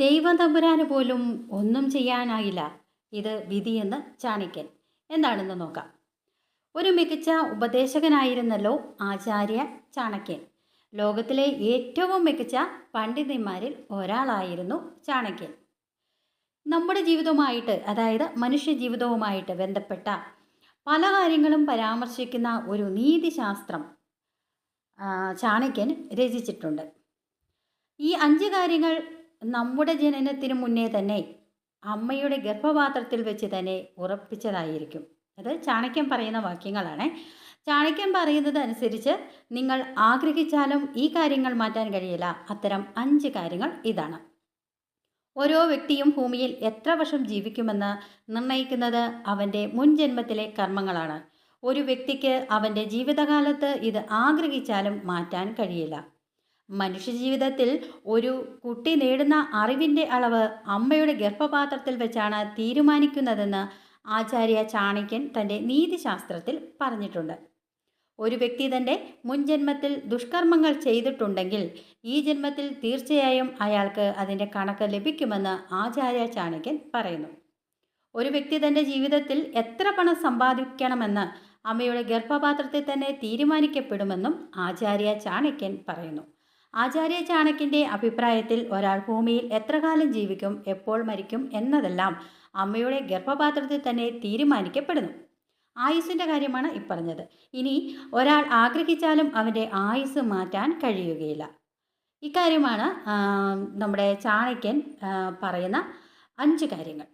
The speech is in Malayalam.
ദൈവം തമ്പുരാന് പോലും ഒന്നും ചെയ്യാനായില്ല. ഇത് വിധിയെന്ന് ചാണിക്കൻ. എന്താണെന്ന് നോക്കാം. ഒരു മികച്ച ഉപദേശകനായിരുന്നല്ലോ ആചാര്യ ചാണക്യൻ. ലോകത്തിലെ ഏറ്റവും മികച്ച പണ്ഡിതന്മാരിൽ ഒരാളായിരുന്നു ചാണക്യൻ. നമ്മുടെ ജീവിതവുമായിട്ട് അതായത് മനുഷ്യ ജീവിതവുമായിട്ട് ബന്ധപ്പെട്ട പല കാര്യങ്ങളും പരാമർശിക്കുന്ന ഒരു നീതിശാസ്ത്രം ചാണക്യൻ രചിച്ചിട്ടുണ്ട്. ഈ അഞ്ച് കാര്യങ്ങൾ നമ്മുടെ ജനനത്തിന് മുന്നേ തന്നെ അമ്മയുടെ ഗർഭപാത്രത്തിൽ വെച്ച് തന്നെ ഉറപ്പിച്ചതായിരിക്കും. അത് ചാണക്യൻ പറയുന്ന വാക്യങ്ങളാണ്. ചാണക്യൻ പറയുന്നത് അനുസരിച്ച് നിങ്ങൾ ആഗ്രഹിച്ചാലും ഈ കാര്യങ്ങൾ മാറ്റാൻ കഴിയില്ല. അത്തരം അഞ്ച് കാര്യങ്ങൾ ഇതാണ്. ഓരോ വ്യക്തിയും ഭൂമിയിൽ എത്ര വർഷം ജീവിക്കുമെന്ന് നിർണയിക്കുന്നത് അവന്റെ മുൻ ജന്മത്തിലെ കർമ്മങ്ങളാണ്. ഒരു വ്യക്തിക്ക് അവന്റെ ജീവിതകാലത്ത് ഇത് ആഗ്രഹിച്ചാലും മാറ്റാൻ കഴിയില്ല. മനുഷ്യജീവിതത്തിൽ ഒരു കുട്ടി നേടുന്ന അറിവിന്റെ അളവ് അമ്മയുടെ ഗർഭപാത്രത്തിൽ വെച്ചാണ് തീരുമാനിക്കുന്നതെന്ന് ആചാര്യ ചാണക്യൻ തന്റെ നീതിശാസ്ത്രത്തിൽ പറഞ്ഞിട്ടുണ്ട്. ഒരു വ്യക്തി തന്റെ മുൻജന്മത്തിൽ ദുഷ്കർമ്മങ്ങൾ ചെയ്തിട്ടുണ്ടെങ്കിൽ ഈ ജന്മത്തിൽ തീർച്ചയായും അയാൾക്ക് അതിന്റെ കണക്ക് ലഭിക്കുമെന്ന് ആചാര്യ ചാണക്യൻ പറയുന്നു. ഒരു വ്യക്തി തന്റെ ജീവിതത്തിൽ എത്ര പണം സമ്പാദിക്കണമെന്ന് അമ്മയുടെ ഗർഭപാത്രത്തിൽ തന്നെ തീരുമാനിക്കപ്പെടുമെന്നും ആചാര്യ ചാണക്യൻ പറയുന്നു. ആചാര്യ ചാണക്യന്റെ അഭിപ്രായത്തിൽ ഒരാൾ ഭൂമിയിൽ എത്ര കാലം ജീവിക്കും എപ്പോൾ മരിക്കും എന്നതെല്ലാം അമ്മയുടെ ഗർഭപാത്രത്തിൽ തന്നെ തീരുമാനിക്കപ്പെടുന്നു. ആയുസ്സിന്റെ കാര്യമാണ് ഇപ്പറഞ്ഞത്. ഇനി ഒരാൾ ആഗ്രഹിച്ചാലും അവന്റെ ആയുസ് മാറ്റാൻ കഴിയുകയില്ല. ഇക്കാര്യമാണ് നമ്മുടെ ചാണക്യൻ പറയുന്ന അഞ്ച് കാര്യങ്ങൾ.